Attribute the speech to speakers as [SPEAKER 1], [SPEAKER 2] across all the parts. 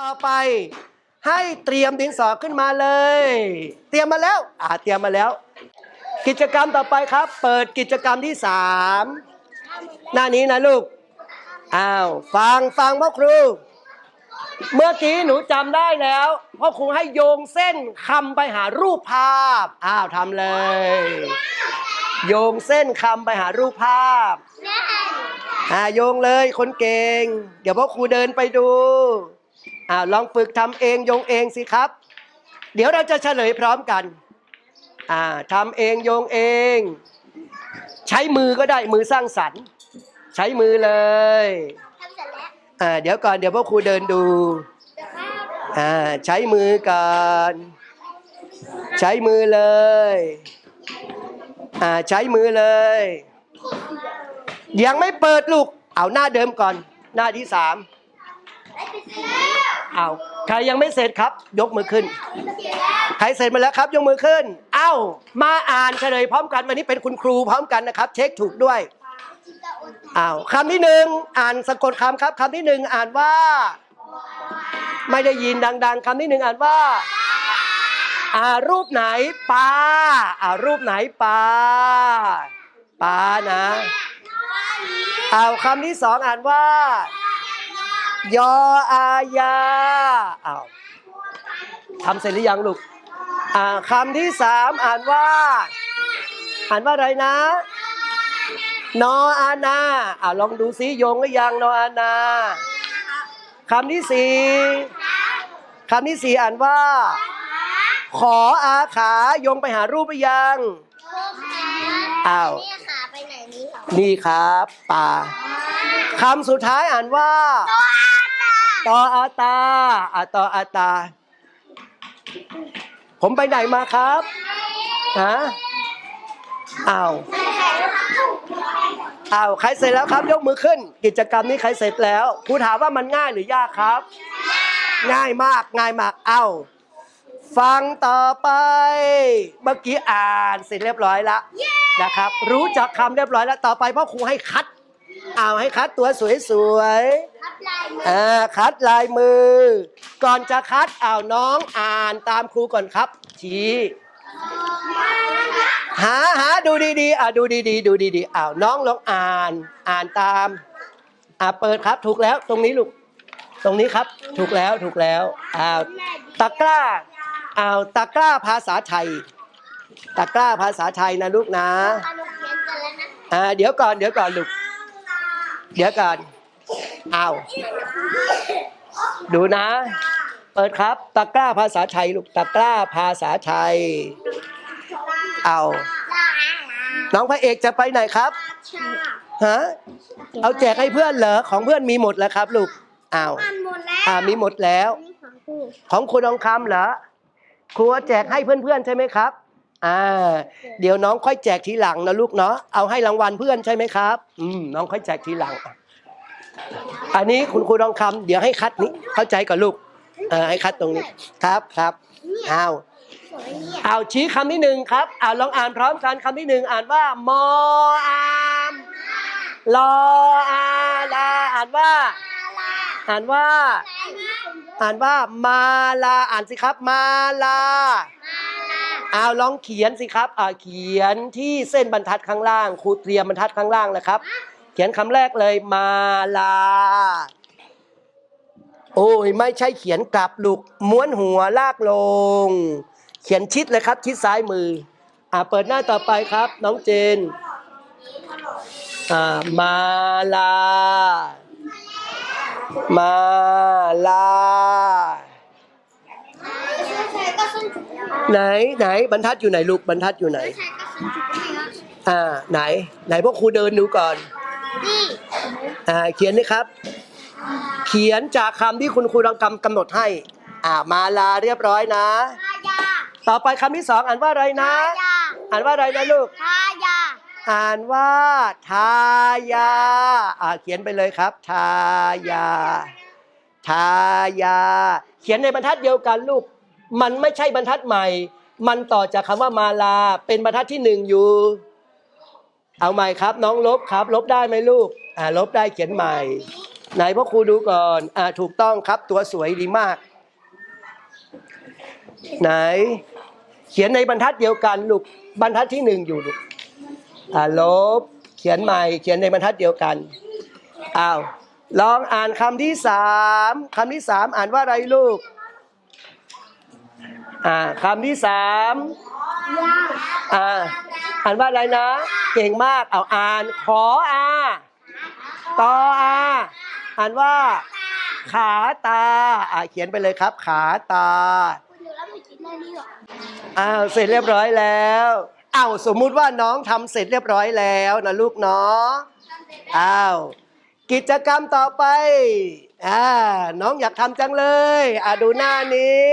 [SPEAKER 1] ต่อไป ให้เตรียมดินสอขึ้นมาเลย เตรียมมาแล้ว อ่าเตรียมมาแล้ว กิจกรรมต่อไปครับ เปิดกิจกรรมที่สามหน้านี้นะลูกอ้าวฟังฟังพ่อครู เมื่อกี้หนูจำได้แล้วพ่อครูให้โยงเส้นคำไปหารูปภาพอ้าวทำเลย โยงเส้นคำไปหารูปภาพอ่าโยงเลยคนเก่ง เดี๋ยวพ่อครูเดินไปดู อ่าลองฝึกทำเองโยงเองสิครับ เดี๋ยวเราจะเฉลยพร้อมกันอ่าทำเองโยงเอง ใช้มือก็ได้มือสร้างสรรค์ ใช้มือเลย
[SPEAKER 2] ทำเสร็จแล้ว
[SPEAKER 1] อ่าเดี๋ยวก่อนเดี๋ยวพ่อครูเดินดูอ่าใช้มือก่อนใช้มือเลยอ่าใช้มือเลย ยังไม่เปิดลูก เอาหน้าเดิมก่อน หน้าที่สาม เอาใครยังไม่เสร็จครับ ยกมือขึ้น ใครเสร็จมาแล้วครับ ยกมือขึ้น เอ้า มาอ่านเฉลยพร้อมกันวันนี้เป็นคุณครูพร้อมกันนะครับ เช็คถูกด้วยอ้าวคำที่หนึ่งอ่านสะกดคำครับคำที่หนึ่งอ่านว่า ไม่ได้ยินดัง ๆคำที่หนึ่งอ่านว่าอ่ารูปไหนปลาอ่ารูปไหนปลาปลานะเอาคำที่สองอ่านว่า ยออายาอ้าวทำเสร็จหรือยังลูกอ่าคำที่สามอ่านว่า อ่านว่าอะไรนะ นออานาอ่าลองดูซิโยงหรือยังนออานาคำที่สี่คำที่สี่อ่านว่า ขออาขาโยงไปหารูปหรือยังอ้าว
[SPEAKER 2] นี่ขาไปไหนนี่
[SPEAKER 1] นี่ครับป่าคำสุดท้ายอ่านว่า ตออาตาอาตออาตา ผมไปไหนมาครับฮะอ้าวอ้าวใครเสร็จแล้วครับยกมือขึ้น กิจกรรมนี้ใครเสร็จแล้วครูถามว่ามันง่ายหรือยากครับ ง่ายมากง่ายมากเอ้าฟังต่อไป เมื่อกี้อ่านเสร็จเรียบร้อยแล้วนะครับ รู้จักคำเรียบร้อยแล้วต่อไปพ่อครูให้คัด เอาให้คัดตัวสวยๆ
[SPEAKER 2] ทับลายมือ
[SPEAKER 1] อ่าคัดลายมือ ก่อนจะคัดอ้าวน้องอ่านตามครูก่อนครับชี้หาหาดูดีๆอ่าดูดีๆ ดูดีๆอ้าวน้องลองอ่าน อ่านตามอ่าเปิดครับถูกแล้วตรงนี้ลูกตรงนี้ครับ ถูกแล้วถูกแล้วอ้าวตะกร้า อ้าวตะกร้าภาษาไทย ตะกร้าภาษาไทยนะลูกนะ
[SPEAKER 2] อารมณ์เขียนกันแล้วนะ
[SPEAKER 1] อ่าเดี๋ยวก่อนเดี๋ยวก่อนลูก เดี๋ยวก่อนอ้าวดูนะ เปิดครับ ตะกร้าภาษาไทยลูก ตะกร้าภาษาไทย เอาน้องพระเอกจะไปไหนครับ
[SPEAKER 2] ชา
[SPEAKER 1] ฮะเอาแจกให้เพื่อนเหรอ ของเพื่อนมีหมดแล้วครับ ลูกอ้าว
[SPEAKER 2] อ่านหมดแล้ว
[SPEAKER 1] อ่ามีหมดแล้ว
[SPEAKER 2] นี่ของกู
[SPEAKER 1] ของคุณทองคำเหรอ ครูแจกให้เพื่อนๆใช่ไหมครับ อ่า เดี๋ยวน้องค่อยแจกทีหลังนะลูกเนาะเอาให้รางวัลเพื่อนใช่ไหมครับ อืมน้องค่อยแจกทีหลัง อันนี้คุณครูทองคำเดี๋ยวให้คัดนี้เข้าใจก่อนลูกเออให้คัดตรงนี้ครับครับเอา
[SPEAKER 2] เนี่ย
[SPEAKER 1] เอาชี้คำที่หนึ่งครับเอาลองอ่านพร้อมกันคำที่หนึ่งอ่านว่ามออามลออาลาอ่านว่า อ่านว่า อ่านว่ามาลาอ่านสิครับมาลา เอาลองเขียนสิครับอ่าเขียนที่เส้นบรรทัดข้างล่างครูเตรียมบรรทัดข้างล่างนะครับ เขียนคำแรกเลยมาลา โอ้ยไม่ใช่เขียนกลับลูกม้วนหัวลากลง เขียนชิดเลยครับ ชิดซ้ายมืออ่าเปิดหน้าต่อไปครับ น้องเจนอ่ามาลา มาลา
[SPEAKER 2] ใช่ก็ส้นจุกแล้ว
[SPEAKER 1] ไหนไหนบรรทัดอยู่ไหนลูกบรรทัดอยู่ไหน
[SPEAKER 2] ใช่ก็ส้นจุกแล้ว
[SPEAKER 1] อ่าไหน ไหนพวกครูเดินดูก่อน
[SPEAKER 2] นี่
[SPEAKER 1] อ่าเขียนนี่ครับ เขียนจากคำที่คุณครูรังกำกำหนดให้ อ่ามาลาเรียบร้อยนะ
[SPEAKER 2] ทายา
[SPEAKER 1] ต่อไปคำที่สองอ่านว่าอะไรนะ
[SPEAKER 2] ทายา
[SPEAKER 1] อ่านว่าอะไรนะลูก
[SPEAKER 2] ทายา
[SPEAKER 1] อ่านว่า ทายา อ่าเขียนไปเลยครับ ทายา ทายา เขียนในบรรทัดเดียวกันลูก มันไม่ใช่บรรทัดใหม่ มันต่อจากคำว่ามาลา เป็นบรรทัดที่หนึ่งอยู่ เอาใหม่ครับ น้องลบครับ ลบได้ไหมลูก อ่า ลบได้เขียนใหม่ ไหนพ่อครูดูก่อน อ่า ถูกต้องครับ ตัวสวยดีมาก ไหน เขียนในบรรทัดเดียวกันลูก บรรทัดที่หนึ่งอยู่ลูก อ่า ลบ เขียนใหม่ เขียนในบรรทัดเดียวกัน อ้าว ลองอ่านคำที่สามคำที่สามอ่านว่าอะไรลูก อ่าคำที่สามอ่าอ่านว่าอะไรนะ เก่งมากเอาอ่านขออาตออาอ่านว่า ขาตาอ่าเขียนไปเลยครับ ขาตา
[SPEAKER 2] คุณเดี๋ยวเราไปกินในนี้หรอ
[SPEAKER 1] อ้าวเสร็จเรียบร้อยแล้วอ้าวสมมุติว่าน้องทำเสร็จเรียบร้อยแล้วนะลูกเนาะอ้าวกิจกรรมต่อไปอ่าน้องอยากทำจังเลยอ่าดูหน้านี้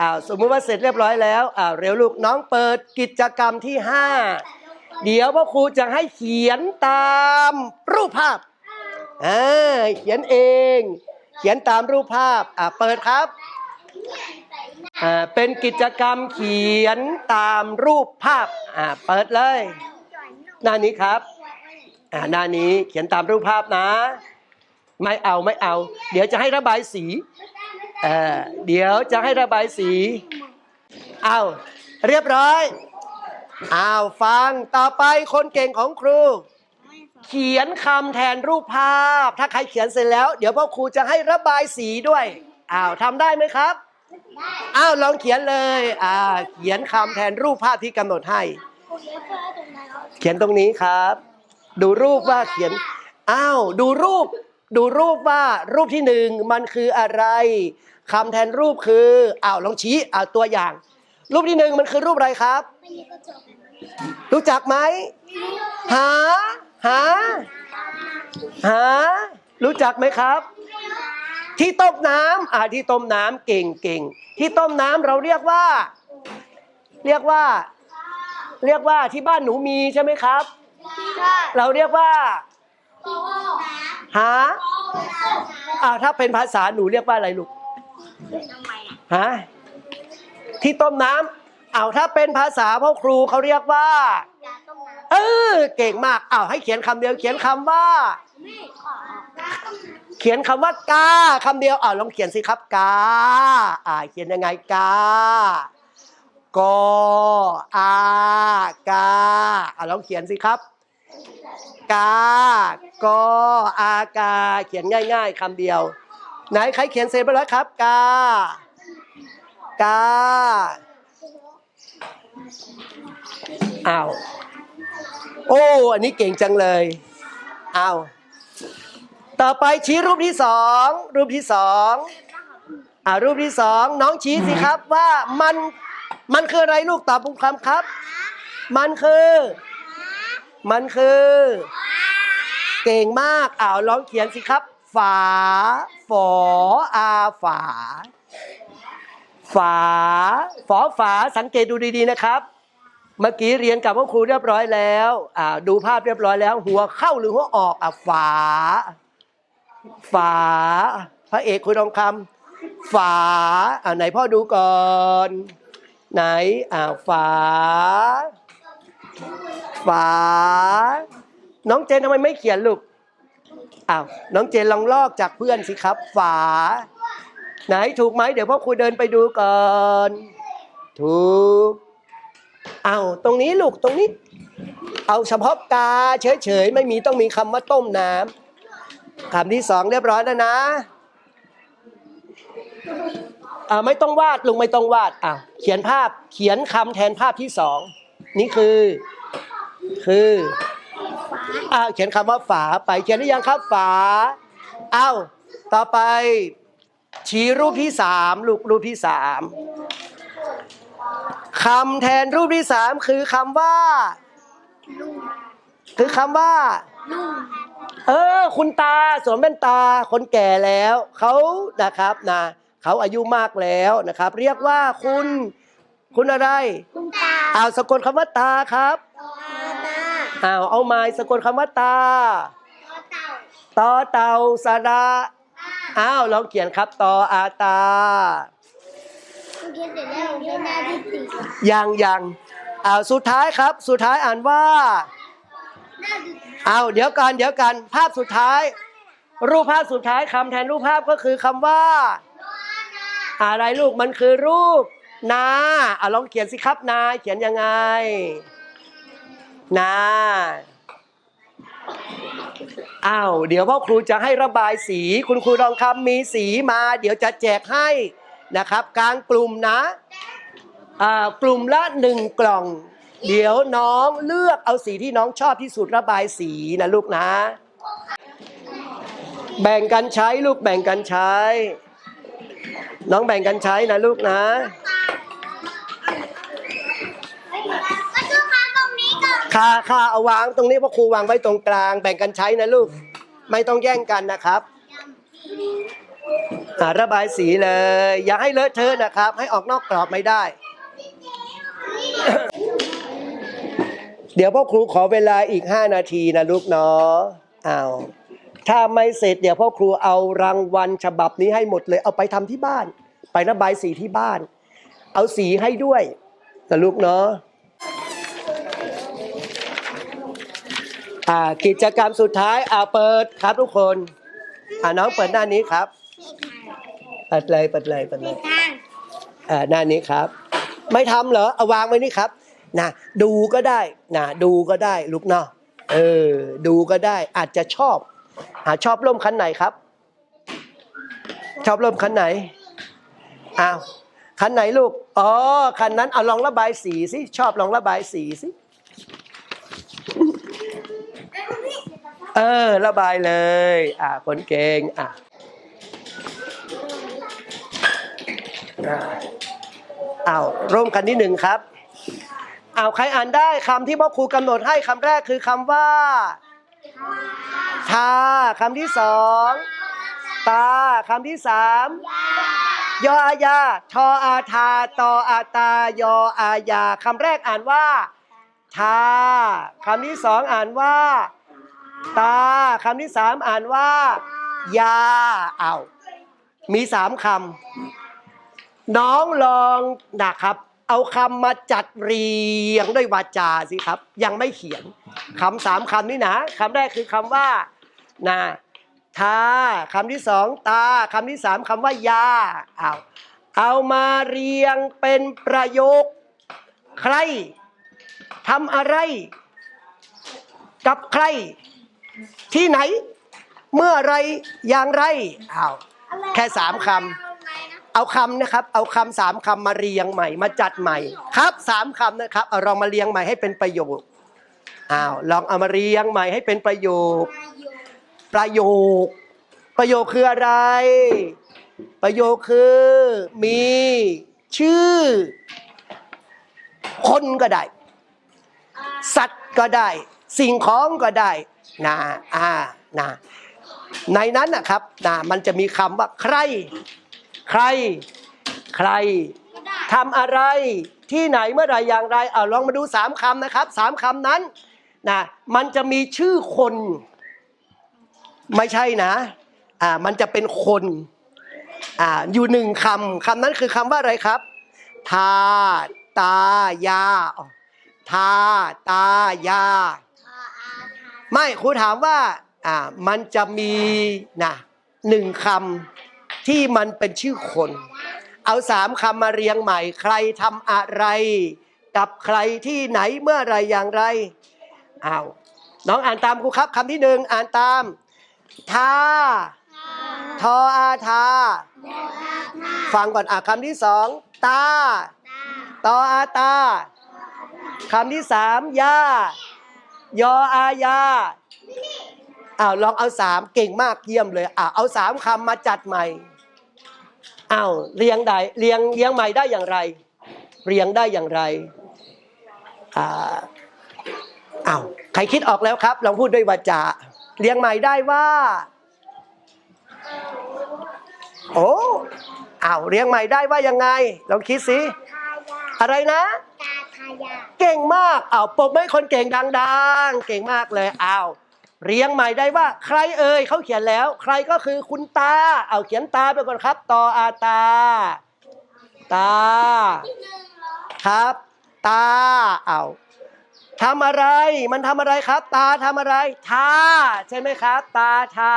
[SPEAKER 1] อ้าวสมมุติว่าเสร็จเรียบร้อยแล้วอ้าวเร็วลูกน้องเปิดกิจกรรมที่ห้าเดี๋ยวพ่อครูจะให้เขียนตามรูปภาพอ่าเขียนเอง เขียนตามรูปภาพอ่าเปิดครับอ่าเป็นกิจกรรมเขียนตามรูปภาพอ่าเปิดเลย หน้านี้ครับอ่าหน้านี้เขียนตามรูปภาพนะ ไม่เอาไม่เอา เดี๋ยวจะให้ระบายสี เออเดี๋ยวจะให้ระบายสีเอาเรียบร้อยอ้าวฟังต่อไปคนเก่งของครู เขียนคำแทนรูปภาพ ถ้าใครเขียนเสร็จแล้ว เดี๋ยวพ่อครูจะให้ระบายสีด้วยอ้าวทำได้ไหมครับอ้าวลองเขียนเลยอ่าเขียนคำแทนรูปภาพที่กำหนดให้
[SPEAKER 2] เขี
[SPEAKER 1] ยนตรงนี้ครับ ดูรูปว่าเขียนอ้าวดูรูป ดูรูปว่ารูปที่หนึ่งมันคืออะไรคำแทนรูปคืออ้าวลองชี้อ้าวตัวอย่าง รูปที่หนึ่งมันคือรูปอะไรครับ
[SPEAKER 2] ไม่มีกระจก
[SPEAKER 1] รู้จักไหมหาหาหารู้จักไหมครับ ที่ต้มน้ำอ่าที่ต้มน้ำเก่งเก่งที่ต้มน้ำเราเรียกว่า เรียกว่า เรียกว่าที่บ้านหนูมีใช่ไหมครับ
[SPEAKER 2] ใช่
[SPEAKER 1] เราเรียกว่า หาอ่าถ้าเป็นภาษาหนูเรียกว่าอะไรลูก
[SPEAKER 2] ทำไมอะ
[SPEAKER 1] ฮะที่ต้มน้ำเอาถ้าเป็นภาษาพ่อครูเขาเรียกว่า
[SPEAKER 2] ยาต้มน้
[SPEAKER 1] เออเก่งมากเอาให้เขียนคำเดียว เขียนคำว่าำ
[SPEAKER 2] ไม่ขอ
[SPEAKER 1] เขียนคำว่ากาคำเดียวอ่าลองเขียนสิครับกาอ่าเขียนยังไงกากออากาอ่าลองเขียนสิครับ กากออากา เขียนง่ายๆคำเดียว ไหนใครเขียนเสร็จไปแล้วครับ กากาอ้าวโอ้อันนี้เก่งจังเลยอ้าวต่อไปชี้รูปที่สองรูปที่สองอ่ารูปที่สองน้องชี้สิครับว่ามันมันคืออะไรลูกตอบผมคำครับ มันคือ มันคือ เก่งมากอ้าวลองเขียนสิครับ ฝา ฝออาฝา ฝา ฝอฝาสังเกตดูดีๆนะครับ เมื่อกี้เรียนกับพ่อครูเรียบร้อยแล้วอ่าดูภาพเรียบร้อยแล้ว หัวเข้าหรือหัวออกอะฝา ฝา พระเอกคุณทองคำฝาอ่าไหนพ่อดูก่อน ไหนอ่าฝา ฝา น้องเจนทำไมไม่เขียนลูกอ้าวน้องเจนลองลอกจากเพื่อนสิครับ ฝา ไหนถูกไหมเดี๋ยวพ่อครูเดินไปดูก่อนถูกอ้าวตรงนี้ลูกตรงนี้ เอาเฉพาะกาเฉยๆไม่มีต้องมีคำว่าต้มน้ำคำที่สองเรียบร้อยแล้วนะอ่าไม่ต้องวาดลุงไม่ต้องวาดอ่าเขียนภาพเขียนคำแทนภาพที่สอง นี่คือ คืออ้าวเขียนคำว่าฝาไปเขียนหรือยังครับฝาอ้าวต่อไป ชี้รูปที่สามลูกรูปที่สามคำแทนรูปที่สามคือคำว่า คือคำว่า
[SPEAKER 2] ลุง
[SPEAKER 1] เออ คุณตาสวมแว่นตาคนแก่แล้วเขานะครับนะเขาอายุมากแล้วนะครับ เรียกว่าคุณ คุณอะไร
[SPEAKER 2] คุณตา
[SPEAKER 1] อ้าวสะกดคำว่าตาครับ
[SPEAKER 2] ตา
[SPEAKER 1] อ้าวเอาไม้สะกดคำว่าตา
[SPEAKER 2] เต่า
[SPEAKER 1] ตอเต่าสระอ้าวลองเขียนครับตออาตา
[SPEAKER 2] คุณเขียนเสร็จแล้วเขียนหน้าที่ติด
[SPEAKER 1] ยังยังอ้าวสุดท้ายครับ สุดท้ายอ่านว่า
[SPEAKER 2] หน้าที่
[SPEAKER 1] อ้าวเดี๋ยวกันเดี๋ยวกันภาพสุดท้าย รูปภาพสุดท้ายคำแทนรูปภาพก็คือคำว่า อะไรลูกมันคือรูป นาอะลองเขียนสิครับนา เขียนยังไง นาอ้าวเดี๋ยวพ่อครูจะให้ระบายสี คุณครูรองคำมีสีมา เดี๋ยวจะแจกให้นะครับ กลางกลุ่มนะอ่ากลุ่มละหนึ่งกล่อง เดี๋ยวน้องเลือกเอาสีที่น้องชอบที่สุดระบายสีนะลูกนะ แบ่งกันใช้ลูกแบ่งกันใช้ น้องแบ่งกันใช้นะลูกนะ
[SPEAKER 2] มาดูค่ะตรงนี้ก่อน
[SPEAKER 1] ค่าค่าเอาวางตรงนี้พ่อครูวางไว้ตรงกลาง แบ่งกันใช้นะลูก ไม่ต้องแย่งกันนะครับอ่าระบายสีเลย อย่าให้เลอะเทอะนะครับ ให้ออกนอกกรอบไม่ได้ เดี๋ยวพ่อครูขอเวลาอีก 5 นาทีนะลูกเนาะอ้าวถ้าไม่เสร็จเดี๋ยวพ่อครูเอารางวัลฉบับนี้ให้หมดเลย เอาไปทำที่บ้าน ไประบายสีที่บ้าน เอาสีให้ด้วยนะลูกเนาะ อ่ากิจกรรมสุดท้ายอ่าเปิดครับทุกคนอ่าน้องเปิดหน้านี้ครับเปิดเลยเปิดเลยเปิดเลย
[SPEAKER 2] ทาง
[SPEAKER 1] อ่าหน้านี้ครับ ไม่ทำเหรอเอาวางไว้นี่ครับนะดูก็ได้นะดูก็ได้ลูกเนาะเออดูก็ได้อาจจะชอบอ่าชอบร่มคันไหนครับ ชอบร่มคันไหนอ้าวคันไหนลูกอ๋อคันนั้นเอาลองระบายสีสิชอบลองระบายสีสิ เออ ระบายเลย อ่าคนเก่งอะอ้าวร่วมกันที่หนึ่งครับอ้าวใครอ่านได้คำที่พ่อครูกำหนดให้คำแรกคือคำว่าทาคำที่สองตาคำที่สามยออายาทออาทาตออาตายออายาคำแรกอ่านว่าทาคำที่สองอ่านว่า ตาคำที่สามอ่านว่า ยาเอามีสามคำน้องลองนะครับ เอาคำมาจัดเรียงด้วยวาจาสิครับ ยังไม่เขียนคำสามคำนี้นะคำแรกคือคำว่านาทาคำที่สองตาคำที่สามคำว่ายาเอาเอามาเรียงเป็นประโยค ใครทำอะไร กับใคร ที่ไหน เมื่อไรอย่างไรอ้าวแค่สามคำเอาคำนะครับ เอาคำสามคำมาเรียงใหม่ มาจัดใหม่ ครับสามคำนะครับเอาลองมาเรียงใหม่ให้เป็นประโยคอ้าวลองเอามาเรียงใหม่ให้เป็นประโยค ประโยค ประโยคคืออะไร ประโยคคือ มี ชื่อ คนก็ได้ สัตว์ก็ได้ สิ่งของก็ได้ นะอ่านะในนั้นนะครับนะมันจะมีคำว่าใคร ใคร ใครทำอะไรที่ไหนเมื่อไรอย่างไรเอาลองมาดูสามคำนะครับสามคำนั้นนะมันจะมีชื่อคน ไม่ใช่นะอ่ามันจะเป็นคนอ่าอยู่หนึ่งคำคำนั้นคือคำว่าอะไรครับ ทา ตายา ทา ตายา ไม่ครูถามว่าอ่ามันจะมีนะหนึ่งคำที่มันเป็นชื่อคน เอาสามคำมาเรียงใหม่ ใครทำอะไร กับใครที่ไหนเมื่อไรอย่างไรอ้าวน้องอ่านตามครูครับคำที่หนึ่งอ่านตามทาทออาทา ฟังก่อนอะคำที่สองตาตออาตาคำที่สามยา ยออายาอ้าวลองเอาสามเก่งมากเยี่ยมเลยอ่าเอาสามคำมาจัดใหม่อ้าวเรียงได้เรียงเรียงใหม่ได้อย่างไร เรียงได้อย่างไรอ่าอ้าวใครคิดออกแล้วครับลองพูดด้วยวาจาเรียงใหม่ได้ว่าโอ้อ้าวเรียงใหม่ได้ว่ายังไงลองคิดสิอะไรนะา
[SPEAKER 2] ยา
[SPEAKER 1] เก่งมากอ้าวปรบมือให้คนเก่งดังๆ เก่งมากเลยอ้าวเรียงใหม่ได้ว่า ใครเอ่ยเขาเขียนแล้ว ใครก็คือคุณตาเอาเขียนตาไปก่อนครับตออาตา ตาครับ ตาเอาทำอะไร มันทำอะไรครับ ตาทำอะไร ทา ใช่ไหมครับ ตาทา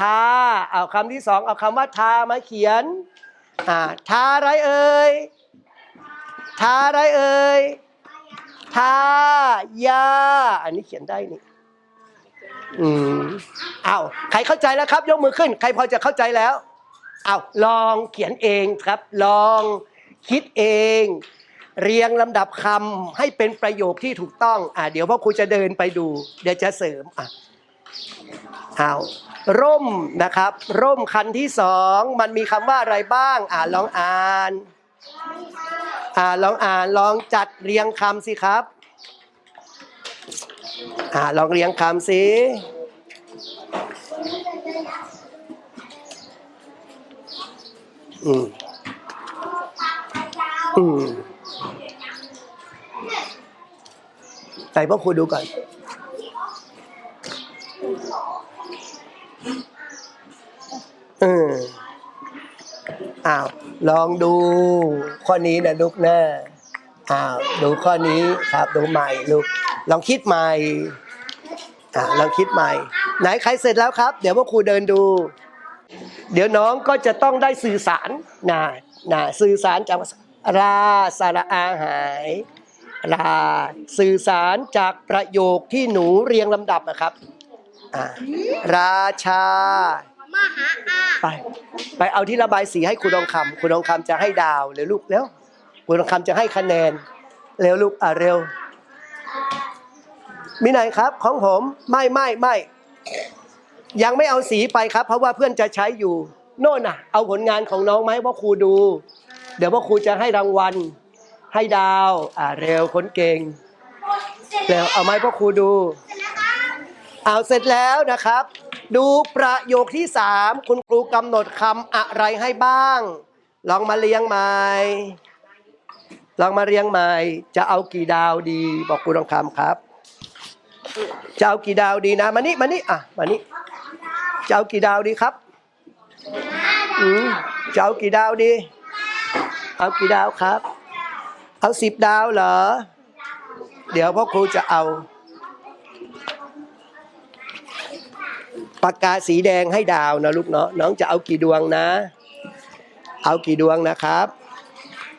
[SPEAKER 1] ทา เอาคำที่สองเอาคำว่าทามาเขียน อ่า ทาอะไรเอ่ย ทาอะไรเอ่ยทายา อันนี้เขียนได้นี่ อืมเอาใครเข้าใจแล้วครับ ยกมือขึ้น ใครพอจะเข้าใจแล้ว เอาลองเขียนเองครับ ลองคิดเอง เรียงลำดับคำให้เป็นประโยคที่ถูกต้อง อ่าเดี๋ยวพ่อครูจะเดินไปดู เดี๋ยวจะเสริม อะเอาร่มนะครับ ร่มคันที่สอง มันมีคำว่าอะไรบ้าง อ่าลองอ่าน อ่าลองอ่านลองจัดเรียงคำสิครับอ่าลองเรียงคำสิอืมอืมใส่พ่อครูดูก่อนอืมอ้าว ลองดูข้อนี้นะลูกนะอ้าวดูข้อนี้ครับดูใหม่ลูกลองคิดใหม่อ่าลองคิดใหม่ ไหนใครเสร็จแล้วครับ เดี๋ยวพ่อครูเดินดู เดี๋ยวน้องก็จะต้องได้สื่อสารนะนะสื่อสารจากราสาระอาหายราสื่อสารจากประโยคที่หนูเรียงลำดับนะครับอ่าราชา
[SPEAKER 2] มหาอา
[SPEAKER 1] ไป ไปเอาที่ระบายสีให้คุณทองคำคุณทองคำจะให้ดาวเร็วลูกเร็วคุณทองคำจะให้คะแนนเร็วลูกอะเร็ว มีไหนครับ ของผมไม่ไม่ไม่ยังไม่เอาสีไปครับ เพราะว่าเพื่อนจะใช้อยู่ โน่นน่ะ เอาผลงานของน้องไหมาให้พ่อครูดู เดี๋ยวพ่อครูจะให้รางวัล ให้ดาว อ่าเร็วคนเก่งเร็วเอาไหมพ่อครูดู เอาเสร็จแล้วนะครับ ดูประโยคที่สามคุณครูกำหนดคำอะไรให้บ้าง ลองมาเรียงใหม่ลองมาเรียงใหม่จะเอากี่ดาวดี บอกครูทองคำครับ จะเอากี่ดาวดีนะมานี่มานี่อะมานี่จะเอากี่ดาวดีครับอืมจะเอากี่ดาวดี เอากี่ดาวครับ เอาสิบดาวเหรอ เดี๋ยวพ่อครูจะเอา ปากกาสีแดงให้ดาวนะลูกเนาะน้องจะเอากี่ดวงนะ เอากี่ดวงนะครับ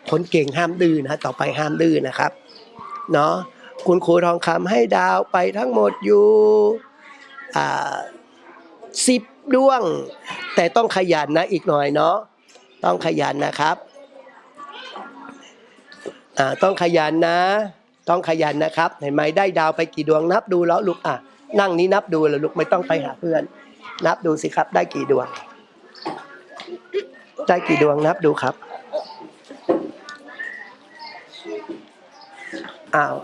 [SPEAKER 1] คนเก่งห้ามดื้อนะต่อไปห้ามดื้อนะครับเนาะคุณครูทองคำให้ดาวไปทั้งหมดอยู่สิบดวง แต่ต้องขยันนะอีกหน่อยเนาะต้องขยันนะครับต้องขยันนะ ต้องขยันนะครับ เห็นไหมได้ดาวไปกี่ดวงนับดูแล้วลูกอะ นั่งนี้นับดูเลยลูกไม่ต้องไปหาเพื่อน นับดูสิครับ ได้กี่ดวง ได้กี่ดวงนับดูครับอ้าว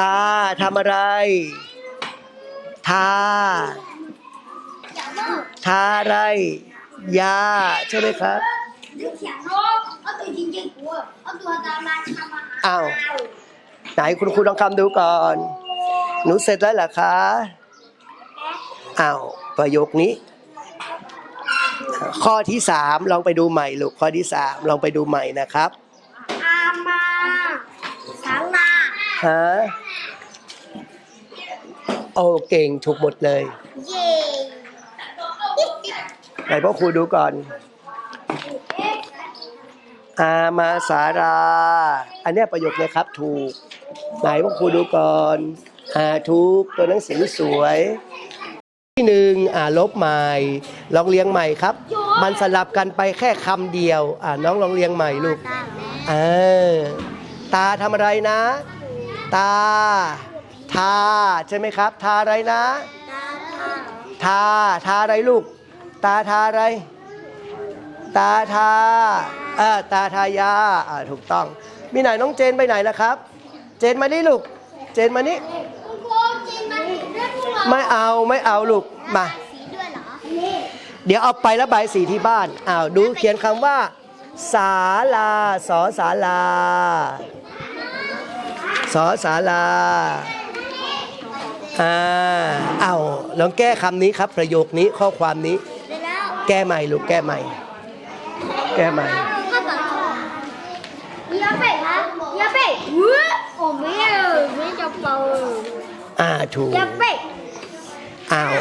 [SPEAKER 1] ตาทำอะไร ทา ทาอะไร ยา ใช่ไหมครับ
[SPEAKER 2] ดึกเขียนโลกเอาตัวจริงๆกูเอาตัวตามราชามาหา
[SPEAKER 1] อ้าวไหนคุณครูลองคำดูก่อน หนูเสร็จแล้วเหรอคะอ้าวประโยคนี้ ข้อที่สามลองไปดูใหม่ลูกข้อที่สามลองไปดูใหม่นะครับ
[SPEAKER 2] อามาสาลา
[SPEAKER 1] ฮะโอเก่งถูกหมดเลย
[SPEAKER 2] เย่
[SPEAKER 1] ไหนพ่อครูดูก่อน อามาสารา อันเนี้ยประโยคเนี้ยครับถูก ไหนพ่อครูดูก่อน อ่าถูกตัวหนังสือสวย ที่หนึ่งอ่าลบใหม่ลองเรียงใหม่ครับ มันสลับกันไปแค่คำเดียว อ่าน้องลองเรียงใหม่ลูกเออตาทำอะไรนะ ตา ทา ใช่ไหมครับ ทาอะไรนะ ทา ทาอะไรลูก ตาทาอะไร ตาทาเออตาทายาอ่าถูกต้อง มีไหนน้องเจนไปไหนล่ะครับ เจนมานี่ลูก เจนมานี่ ไม่เอาไม่เอาลูกมา
[SPEAKER 2] สีด้วยเหรอ
[SPEAKER 1] เดี๋ยวเอาไประบายสีที่บ้านอ้าวดูเขียนคำว่าศาลาสอศาลาสอศาลาอ่าเอาลองแก้คำนี้ครับ ประโยคนี้ข้อความนี้
[SPEAKER 2] เสร็จแล้ว
[SPEAKER 1] แก้ใหม่ลูกแก้ใหม่ แก้ใหม่
[SPEAKER 2] ก็แบบอย่าไปฮะอย่าไปเว้ยโอ้ไม่เออไม่จะเป่า
[SPEAKER 1] อ่าถูก
[SPEAKER 2] อย่าไป
[SPEAKER 1] อ้าว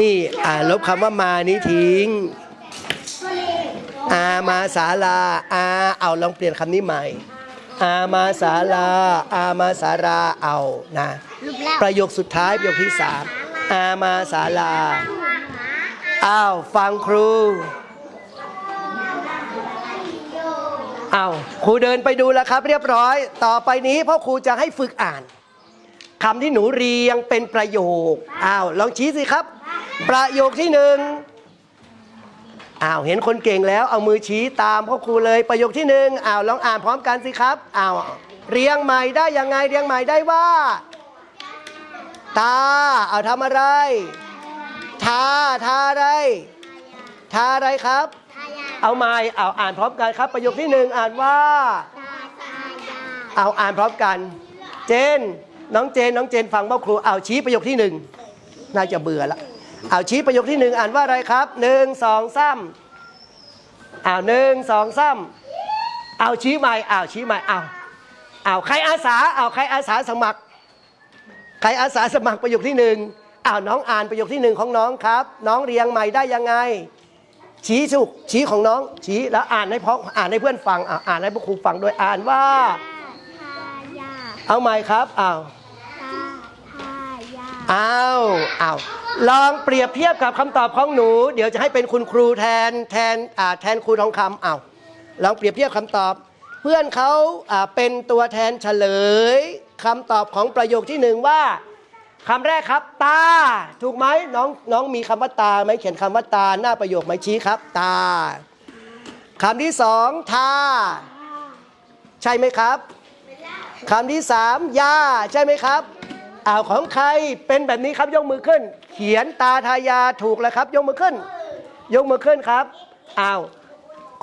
[SPEAKER 1] นี่อ่าลบคำว่ามานี้ทิ้ง อามาศาลา อาเอาลองเปลี่ยนคำนี้ใหม่ อามาศาลา อามาสาราเอานะ
[SPEAKER 2] รูปแล้ว
[SPEAKER 1] ประโยคสุดท้ายประโยคที่สามอามาศาลา อ้าวฟังครู อ้าวครูเดินไปดูแล้วครับ เรียบร้อย ต่อไปนี้พ่อครูจะให้ฝึกอ่าน คำที่หนูเรียงเป็นประโยค อ้าว ลองชี้สิครับ ประโยคที่หนึ่งอ้าว เห็นคนเก่งแล้ว เอามือชี้ตามพ่อครูเลย ประโยคที่หนึ่งอ้าว ลองอ่านพร้อมกันสิครับ อ้าว เรียงใหม่ได้ยังไง เรียงใหม่ได้ว่า ตา เอาทำอะไร ทา ทาอะไร ทาอะไรครับ
[SPEAKER 2] ทายา
[SPEAKER 1] เอาไม้เอาอ่านพร้อมกันครับ ประโยคที่หนึ่งอ่านว่า
[SPEAKER 2] ตาทายา
[SPEAKER 1] เอาอ่านพร้อมกัน เจน น้องเจนน้องเจนฟังพ่อครูเอาชี้ประโยคที่หนึ่งน่าจะเบื่อละเอาชี้ประโยคที่หนึ่งอ่านว่าอะไรครับหนึ่งสองสามเอาหนึ่งสองสามเอาชี้ใหม่เอาชี้ใหม่เอาเอาใครอาสาเอาใครอาสาสมัคร ใครอาสาสมัครประโยคที่หนึ่งอ้าวน้องอ่านประโยคที่หนึ่งของน้องครับ น้องเรียงใหม่ได้ยังไง ชี้สุกชี้ของน้องชี้แล้วอ่านให้พ่ออ่านให้เพื่อนฟังอ่าอ่านให้พวกครูฟังด้วยอ่านว่า
[SPEAKER 2] ทายา
[SPEAKER 1] เอาใหม่ครับอ้าว
[SPEAKER 2] ตาทายา
[SPEAKER 1] อ้าวอ้าวลองเปรียบเทียบกับคำตอบของหนู เดี๋ยวจะให้เป็นคุณครูแทนแทนอ่าแทนครูทองคำอ้าวลองเปรียบเทียบคำตอบ เพื่อนเขาอ่าเป็นตัวแทนเฉลยคำตอบของประโยคที่หนึ่งว่าคำแรกครับ ตา ถูกไหมน้องน้องมีคำว่าตาไหมเขียนคำว่าตาหน้าประโยคไหมชี้ครับ ตาคำที่สองทาใช่ไหมครับคำที่สามยาใช่ไหมครับ อ้าวของใครเป็นแบบนี้ครับยกมือขึ้น เขียนตาทายาถูกแล้วครับ ยกมือขึ้น ยกมือขึ้นครับอ้าว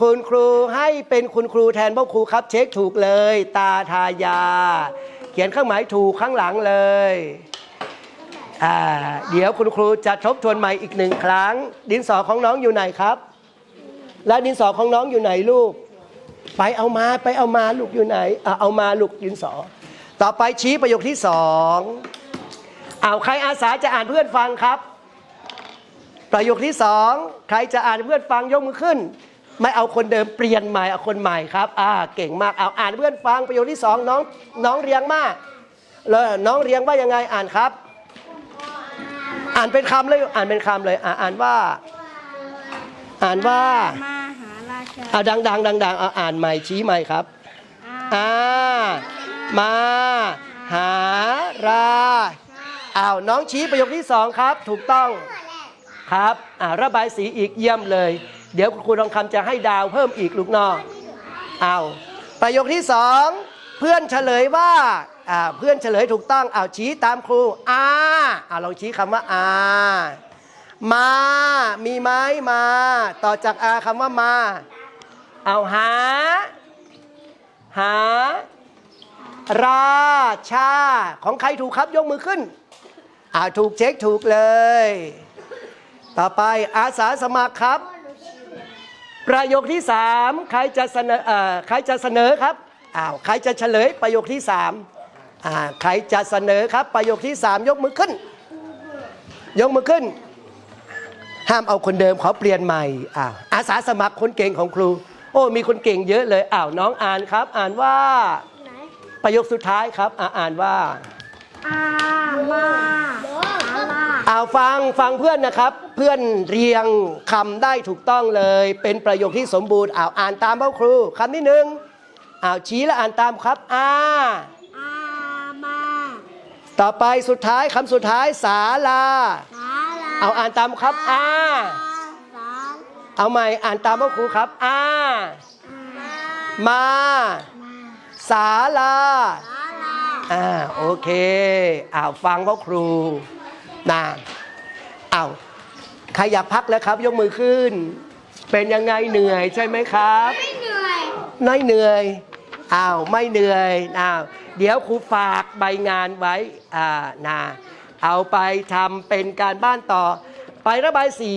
[SPEAKER 1] คุณครูให้เป็นคุณครูแทนพวกครูครับ เช็คถูกเลย ตาทายา เขียนเครื่องหมายถูกข้างหลังเลยอ่าเดี๋ยวคุณครูจะทบทวนใหม่อีกหนึ่งครั้ง ดินสอของน้องอยู่ไหนครับ และดินสอของน้องอยู่ไหนลูก ไปเอามาไปเอามาลูกอยู่ไหนอะเอามาลูกดินสอ ต่อไปชี้ประโยคที่สอง เอาวใครอาสาจะอ่านเพื่อนฟังครับ ประโยคที่สองใครจะอ่านเพื่อนฟังยกมือขึ้น ไม่เอาคนเดิมเปลี่ยนใหม่เอาคนใหม่ครับ อ่าเก่งมากเอาอ่านเพื่อนฟังประโยคที่สองน้องน้องเรียงมากแล้วน้องเรียงว่ายังไงอ่านครับ อ่านเป็นคำเลยอ่านเป็นคำเลยอ่าอ่านว่า อ่านว่า
[SPEAKER 2] มาหาราชา
[SPEAKER 1] เอาดังดังดังดังเอาอ่านใหม่ชี้ใหม่ครับอ่ามาหารา อ้าวน้องชี้ประโยคที่สองครับ ถูกต้องครับอ่าระบายสีอีกเยี่ยมเลย เดี๋ยวครูทองคำจะให้ดาวเพิ่มอีกลูกน้องอ้าวประโยคที่สองเพื่อนเฉลยว่าอ่าเพื่อนเฉลยถูกต้องอ้าวชี้ตามครูอาอ่าลองชี้คำว่าอามามีไหมมา ต่อจากอาคำว่ามาเอาหา หา ราชา ของใครถูกครับยกมือขึ้น อ่าถูกเช็คถูกเลย ต่อไปอาสาสมัครครับ ประโยคที่สามใครจะเสนอเอ่อใครจะเสนอครับอ้าวใครจะเฉลยประโยคที่สามอ่าใครจะเสนอครับประโยคที่สามยกมือขึ้น ยกมือขึ้น ห้ามเอาคนเดิมขอเปลี่ยนใหม่อ้าวอาสาสมัครคนเก่งของครู โอ้มีคนเก่งเยอะเลยอ้าวน้องอ่านครับ อ่านว่า
[SPEAKER 2] ไหน
[SPEAKER 1] ประโยคสุดท้ายครับอ่าอ่านว่า
[SPEAKER 2] อามาหารา
[SPEAKER 1] เอาฟังฟังเพื่อนนะครับ เพื่อนเรียงคำได้ถูกต้องเลย เป็นประโยคที่สมบูรณ์เอาอ่านตามพ่อครูคำที่หนึ่งเอาชี้และอ่านตามครับอา
[SPEAKER 2] อามา
[SPEAKER 1] ต่อไปสุดท้ายคำสุดท้ายศาลา
[SPEAKER 2] หารา
[SPEAKER 1] เอาอ่านตามครับอา
[SPEAKER 2] สา
[SPEAKER 1] เอาใหม่อ่านตามพ่อครูครับอา
[SPEAKER 2] มา
[SPEAKER 1] มาศาลา
[SPEAKER 2] หารา
[SPEAKER 1] อ่าโอเคอ้าวฟังพ่อครูนะอ้าวใครอยากพักแล้วครับ ยกมือขึ้น เป็นยังไงเหนื่อยใช่ไหมครับ
[SPEAKER 2] ไม่เหนื่อย
[SPEAKER 1] ไม่เหนื่อยอ้าวไม่เหนื่อยอ้าวเดี๋ยวครูฝากใบงานไว้อ่านะเอาไปทำเป็นการบ้านต่อ ไประบายสี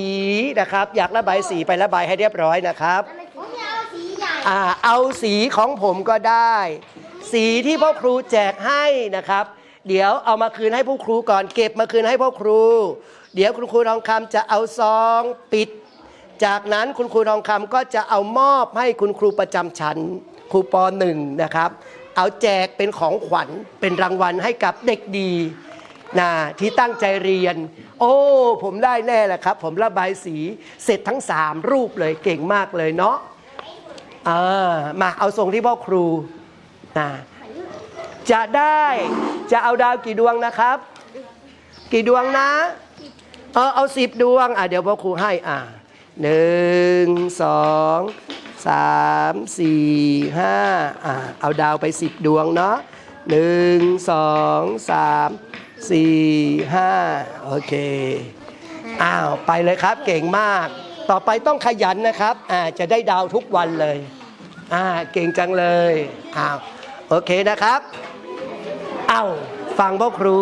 [SPEAKER 1] นะครับ อยากระบายสีไประบายให้เรียบร้อยนะครับ
[SPEAKER 2] ผมจะเอาสีใหญ่
[SPEAKER 1] อ่าเอาสีของผมก็ได้ สีที่พ่อครูแจกให้นะครับ เดี๋ยวเอามาคืนให้ผู้ครูก่อนเก็บมาคืนให้พ่อครู เดี๋ยวคุณครูทองคำจะเอาซองปิด จากนั้นคุณครูทองคำก็จะเอามอบให้คุณครูประจำชั้นครูปหนึ่งนะครับ เอาแจกเป็นของขวัญเป็นรางวัลให้กับเด็กดีนะที่ตั้งใจเรียน โอ้ ผมได้แน่แหละครับ ผมระบายสีเสร็จทั้งสามรูปเลยเก่งมากเลยเนาะเออมาเอาส่งที่พ่อครู นะจะได้จะเอาดาวกี่ดวงนะครับ กี่ดวงนะเออเอาสิบดวง อะเดี๋ยวพ่อครูให้อะหนึ่งสองสามสี่ห้าอะเอาดาวไปสิบดวงเนาะหนึ่งสองสามสี่ห้าโอเคอ้าวไปเลยครับเก่งมาก ต่อไปต้องขยันนะครับอ่าจะได้ดาวทุกวันเลยอ่าเก่งจังเลยอ้าว โอเคนะครับ เอ้าฟังพ่อครู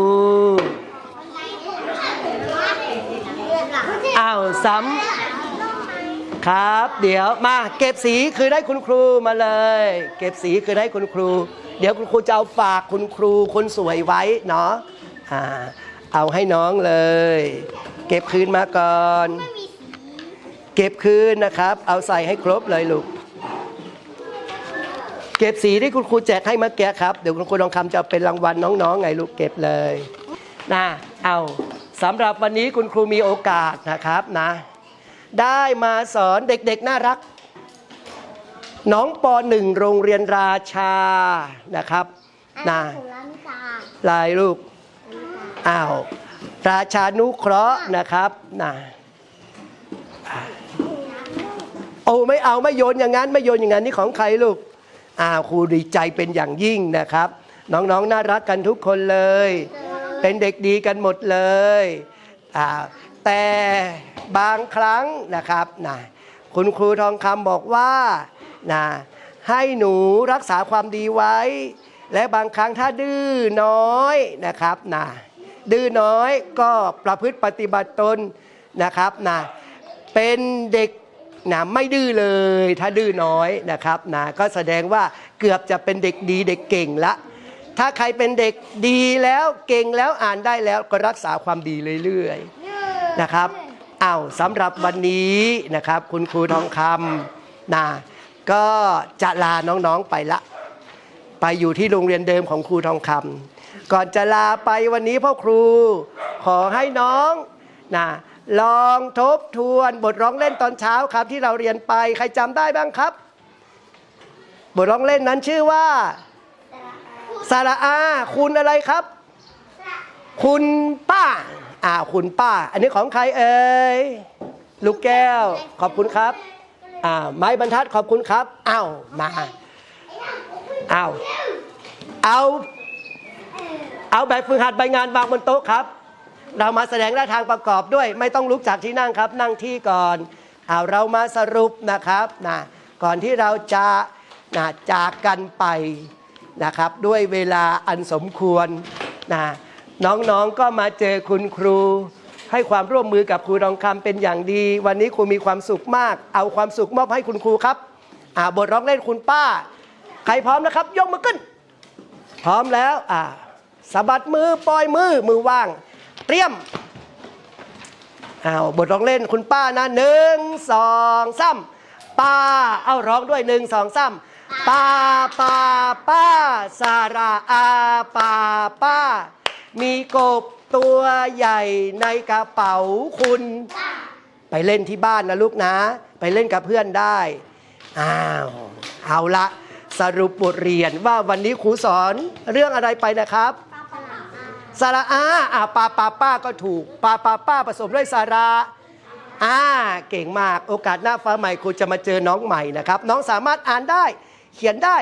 [SPEAKER 1] เอ้าซ้ำครับ เดี๋ยวมาเก็บสีคือได้คุณครูมาเลย เก็บสีคือได้คุณครู เดี๋ยวคุณครูจะเอาฝากคุณครูคนสวยไว้เนาะอ่าเอาให้น้องเลย เก็บคืนมาก่อน เก็บคืนนะครับ เอาใส่ให้ครบเลยลูก เก็บสีที่คุณครูแจกให้เมื่อกี้ครับ เดี๋ยวคุณครูทองคำจะเป็นรางวัลน้องๆไงลูกเก็บเลยนะเอาสำหรับวันนี้คุณครูมีโอกาสนะครับนะ ได้มาสอนเด็กๆน่ารัก น้องปหนึ่งโรงเรียนราชานะครับนะลายลูกอ้าวราชานุเคราะห์นะครับนะโอ้ไม่เอาไม่โยนอย่างนั้นไม่โยนอย่างนั้นนี่ของใครลูก อ้าวครูดีใจเป็นอย่างยิ่งนะครับ น้องๆนน่ารักกันทุกคนเลย เป็นเด็กดีกันหมดเลยอ่าแต่บางครั้งนะครับนะคุณครูทองคำบอกว่านะให้หนูรักษาความดีไว้ และบางครั้งถ้าดื้อน้อยนะครับนะดื้อน้อยก็ประพฤติปฏิบัติตนนะครับนะเป็นเด็ก นะไม่ดื้อเลย ถ้าดื้อน้อยนะครับนะก็แสดงว่าเกือบจะเป็นเด็กดีเด็กเก่งละ ถ้าใครเป็นเด็กดีแล้วเก่งแล้วอ่านได้แล้วก็รักษาความดีเรื่อยๆนะครับอ้าวสำหรับวันนี้นะครับ คุณครูทองคำนะก็จะลาน้องๆไปละ ไปอยู่ที่โรงเรียนเดิมของครูทองคำก่อนจะลาไปวันนี้พ่อครูขอให้น้องนะ ลองทบทวนบทร้องเล่นตอนเช้าครับ ที่เราเรียนไปใครจำได้บ้างครับ บทร้องเล่นนั้นชื่อว่าสระอา คุณอะไรครับ คุณป้าอ่าคุณป้า อันนี้ของใครเอ่ยลูกแก้ว ขอบคุณครับอ่าไม้บรรทัดขอบคุณครับอ้าวมาอ้าวเอา เอาแบบฝึกหัดใบงานวางบนโต๊ะครับ เรามาแสดงหน้าทางประกอบด้วย ไม่ต้องลุกจากที่นั่งครับ นั่งที่ก่อนเอาเรามาสรุปนะครับนะก่อนที่เราจะนะจากกันไปนะครับ ด้วยเวลาอันสมควรนะน้องๆก็มาเจอคุณครู ให้ความร่วมมือกับครูทองคำเป็นอย่างดี วันนี้ครูมีความสุขมาก เอาความสุขมอบให้คุณครูครับอ่าบทร้องเล่นคุณป้า ใครพร้อมนะครับ ยกมือขึ้น พร้อมแล้วอ่าสะบัดมือปล่อยมือมือว่าง เตรียมอ้าวบทร้องเล่นคุณป้านะหนึ่งสองสามป้าเอาร้องด้วยหนึ่งสองสามป้าป้าป้าสาราอาป้าป้า มีกบตัวใหญ่ในกระเป๋าคุณ ไปเล่นที่บ้านนะลูกนะ ไปเล่นกับเพื่อนได้อ้าวเอาละสรุปบทเรียนว่าวันนี้ครูสอนเรื่องอะไรไปนะครับ สาระอาอ่าปาปาป้าก็ถูกปาปาป้าผสมด้วยสาระอ่าเก่งมากโอกาสหน้าฟ้าใหม่ครูจะมาเจอน้องใหม่นะครับ น้องสามารถอ่านได้ เขียนได้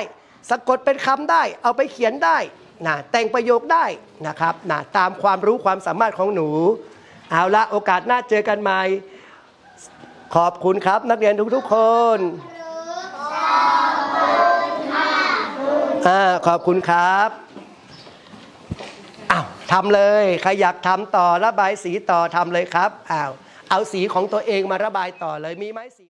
[SPEAKER 1] สะกดเป็นคำได้ เอาไปเขียนได้นะแต่งประโยคได้นะครับนะตามความรู้ความสามารถของหนู เอาละโอกาสหน้าเจอกันใหม่ ขอบคุณครับ นักเรียนทุกๆคนอ่าขอบคุณครับอ้าว ทำเลยใครอยากทำต่อระบายสีต่อทำเลยครับอ้าวเอาสีของตัวเองมาระบายต่อเลยมีไหมสี